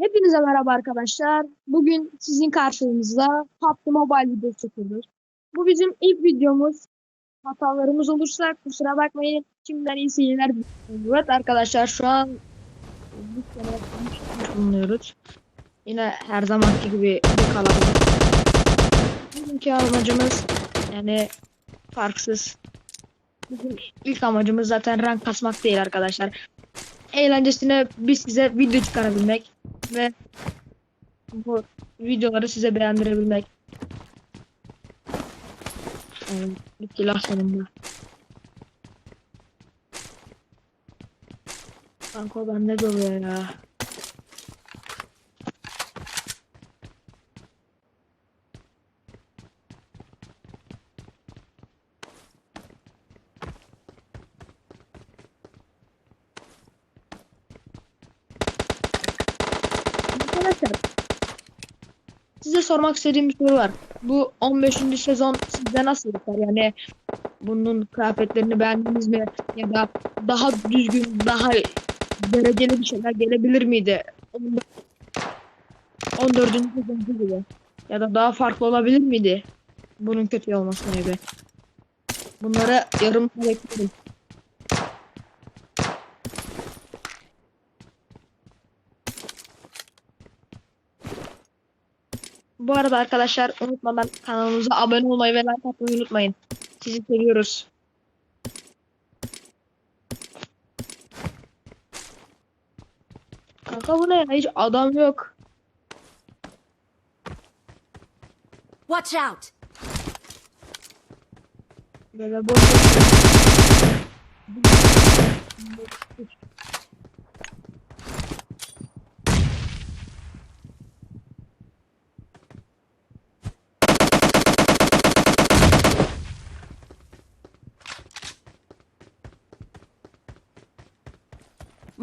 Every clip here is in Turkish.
Hepinize merhaba arkadaşlar. Bugün sizin karşınızda PUBG Mobile videosu çekiyoruz. Bu bizim ilk videomuz. Hatalarımız olursa kusura bakmayın. Şimdiden iyi seyirler. Evet arkadaşlar şu an bulunuyoruz. Yine her zamanki gibi bir kalabalık. Bugünkü amacımız yani farksız. Bizim ilk amacımız zaten rank kasmak değil arkadaşlar. Eğlencesine biz size video çıkarabilmek ve bu videoları size beğendirebilmek. Evet, bitti lah sonunda. Kanka bende doluyor ya. Arkadaşlar size sormak istediğim bir soru var. Bu 15. sezon sizde nasıl biter? Yani bunun kıyafetlerini beğendiniz mi? Ya da daha düzgün, daha dereceli bir şeyler gelebilir miydi? 14. 14. sezoncu gibi. Ya da daha farklı olabilir miydi? Bunun kötü olmasına gibi. Bunları yorum bekliyorum. Bu arada arkadaşlar unutmadan kanalımıza abone olmayı ve like atmayı unutmayın. Sizi seviyoruz. Kanka bu ne ya? Hiç adam yok. Watch out! Böyle boş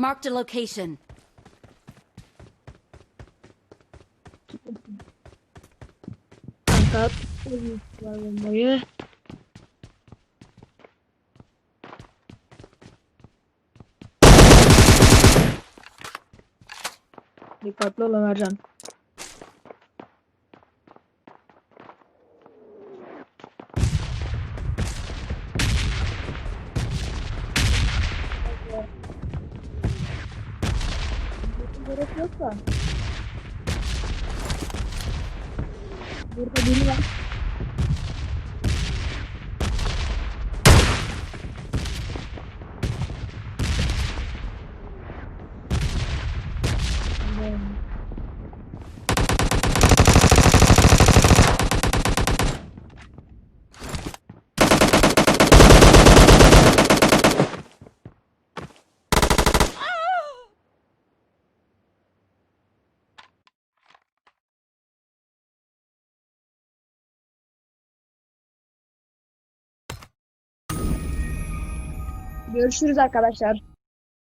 Marked a location. kanka. Var bombayı. Dikkatli ol Ömercan. Gerek yok da. Burada biri var. Görüşürüz arkadaşlar.